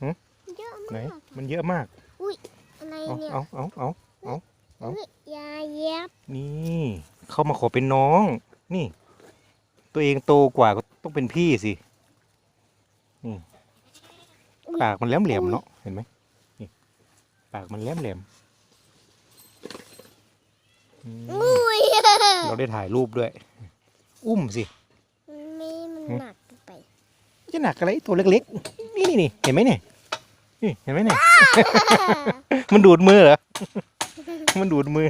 หืมเยอะไหน มากมันเยอะมากอะไรเอาเนี่ยเอาเอาเอา เอ้าอุ๊ยยาเย็บนี่ เขามาขอเป็นน้อง นี่ ตัวเองโตกว่าก็ต้องเป็นพี่สิ นี่ ปากมันแหลมแหลมๆเนาะ เห็นไหมนี่ ปากมันแหลมแหลมๆอืมอุ้ยเราได้ถ่ายรูปด้วย อุ้มสิมีมันหืมหนักไป จะหนักอะไรตัวเล็กๆ นี่นี่นี่เห็นไหมเนี่ยนี่เห็นไหมเนี่ย มันดูดมือเหรอ มันดูดมือ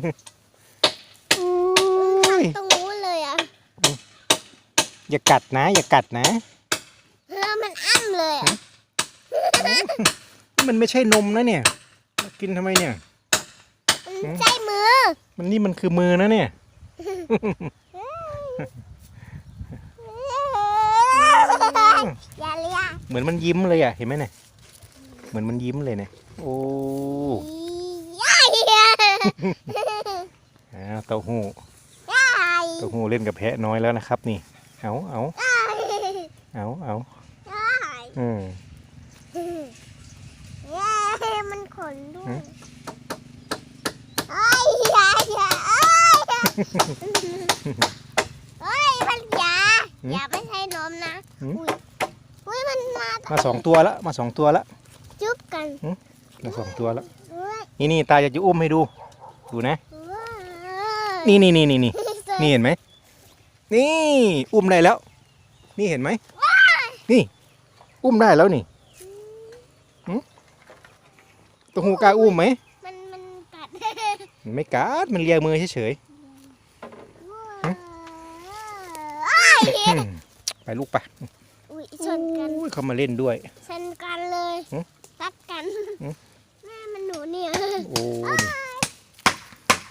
อุ้ยตรงนู้นเลยอะอย่ากัดนะ อย่ากัดนะแล้วมันอ้ำเลยอะมันไม่ใช่นมนะเนี่ย กินทำไมเนี่ย มันใช้มือมันนี่มันคือมือนะเนี่ย อย่า เลียเหมือนมันยิ้มเลยอะเห็นไหมเนี่ยเหมือนมันยิ้มเลยเนี่ยโอ้ย่าเลียอ่าเต้าหู้ย่าเต้าหู้เล่นกับแพะน้อยแล้วนะครับ นี่ เอาเอาเอาเอาอืมเย้มันขนด้วหืย ม เอ้ยอย่าอย่าเอ้ยเอ้ยมันอย่าอย่าไม่ใช่นมนะอุ้ยอุ้ย มันมามาสองตัวละมาสองตัวละจุ๊บกันมาสองตัวละเอ้ยนี่นี่ตาจะจะอุ้มให้ดูดูนะเอ้ยนี่นี่นี่นี่นี่นี่เห็นไหมนี่อุ้มได้แล้ว นี่เห็นไหมนี่ อุ้มได้แล้วนี่หึเตัวหูกล้าอุ้มไหมมันมันกัดมันไม่กัดมันเลียมือเฉยเอ้ยๆอืมไปลูกไปอุ้ย ชนกัน อุ้ยเขามาเล่นด้วย ชนกันเลยหืมตัดกันหืมแม่มันหนูเนี่ยโอ้นี่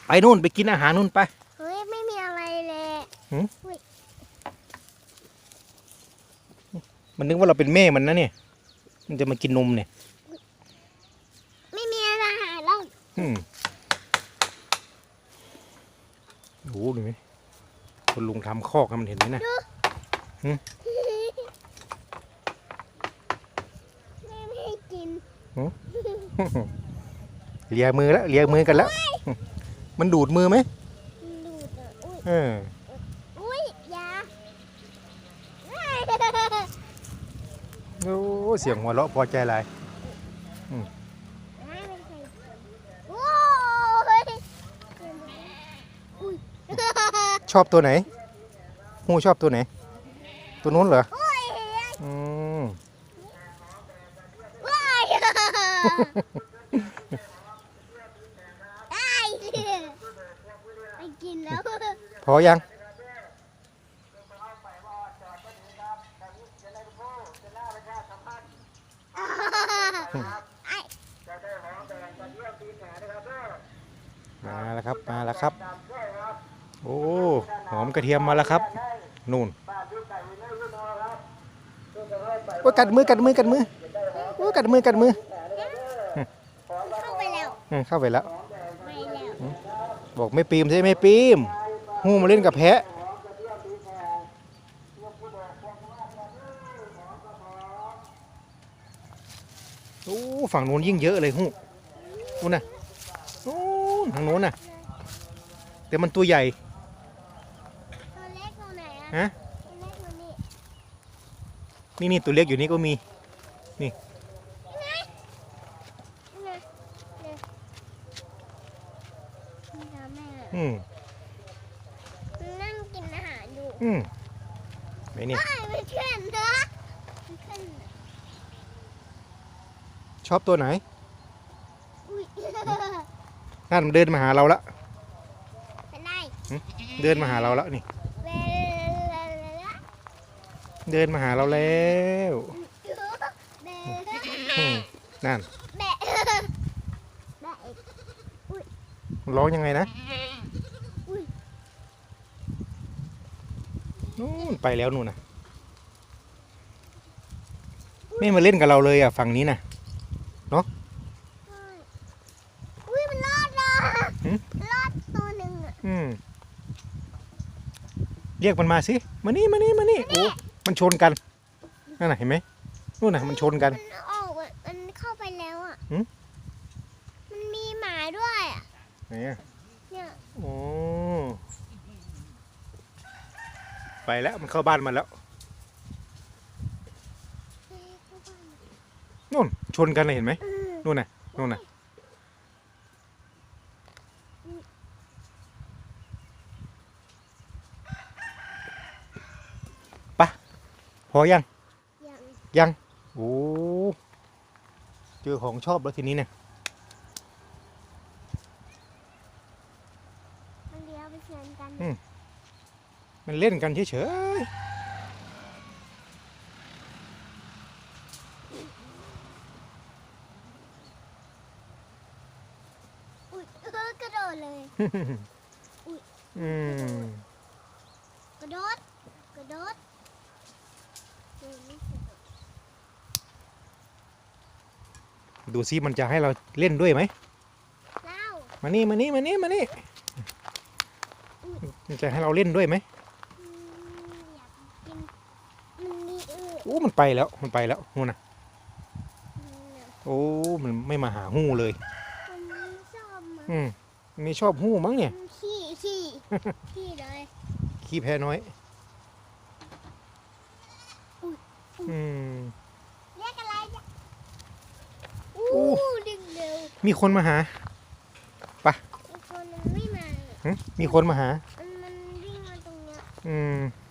ไปนู่นไปกินอาหารนู่นไป เฮ้ยไม่มีอะไรเลยมันนึกว่าเราเป็นแม่มันนะเนี่ย มันจะมากินนมเนี่ยไม่มีอะไรหายแล้วอืมโอ้โหดูไหมคนลุงทำคอกให้มันเห็นไหมนะแม่ไม่ให้กิ นเลียมือแล้วเลียมือกันแล้ว มันดูดมือไหมมันดูดอะอุ้ยเอออุ้ยอยาโอ้เสียงหัวเราะพอใจหลายโอ้ยอุ้ยชอบตัวไหนหูชอบตัวไหน ตัวนู้นเหรอโอ้ยอืม ว้าย ไอ้ไปกินแล้วพอยังไอ้มาแล้วครับ มาแล้วครับ โอ้ หอมกระเทียมมาแล้วครับ นู่นโอ้ยกัดมือกัดมือกัดมือโอ้ยกัดมือกัดมือ เข้าไปแล้ว อืม เข้าไปแล้วไปแล้วบอกไม่ปีมใช่ไหมปีมหูมาเล่นกับแพะโอ้ฝั่งนู้นยิ่งเยอะเลยหูนู่นน่ะนู้นทางโน้นน่ะ แต่มันตัวใหญ่ตัวเล็กตัวไหนอะฮะตัวเล็กตัวนี้นี่นี่ตัวเล็กอยู่นี่ก็มี นี่ไงนี่นี่นี่แม่ อืมนั่งกินอาหารอยู่อืมไหนเนี่ยไอ้ยมันขึ้นนะมันขึ้นนะชอบตัวไหนอุ้ยนั่นมันเดินมาหาเราละ เป็นไรเดินมาหาเราแล้วนี่ เวลาเดินมาหาเราแล้วเบะอืมนั่นแบะแบะอีกมันร้องยังไงนะ อุ้ย นู่นไปแล้วนู่นนะไม่มาเล่นกับเราเลยอะฝั่งนี้นะอุ้ยมันรอดอะหืมรอดตัวหนึ่งอะอืมเรียกมันมาสิมานี่มานี่มานี่โอ้มันชนกันนั่นน่ะเห็นไหมนู่นน่ะมันชนกันมันออกอะมันหืมมันมีหมาด้วยอะไหนอะเนี่ยโอ้ ไปแล้วมันเข้าบ้านมาแล้วเฮ้ยเข้าบ้านนู่นชนกันเลยเห็นไหมอืมนู่นน่ะนู่นน่ะไปะพอยังอย่างยัง โอ้ เจอของชอบแล้วทีนี้เนี่ย มันเลี้ยวไปเชิญกัน มันเล่นกันเฉยอุ้ยเออกระโดดเลยๆอืมกระโดด กระโดดเออไม่กระโดดดูซิมันจะให้เราเล่นด้วยไหม เล่ามานี่มานี่มานี่มานี่มันจะให้เราเล่นด้วยไหมอืมอยากกินมันมีเออโอ้มันไปแล้วมันไปแล้วนู่นน่ะอืมโอ้มันไม่มาหาหู้เลยมันไม่ชอบมันอืมมันไม่ชอบหู้มั้งเนี่ย ขี้ขี้ขี้เลยขี้แพ้น้อยอุ๊ยอืมเรียกอะไรเนี่ยโอ้อู้ดึงเร็วมีคนมาหาอีกคนนึงไม่มาหึมีคนมาหามันมันวิ่งมาตรงเนี้ยอืมม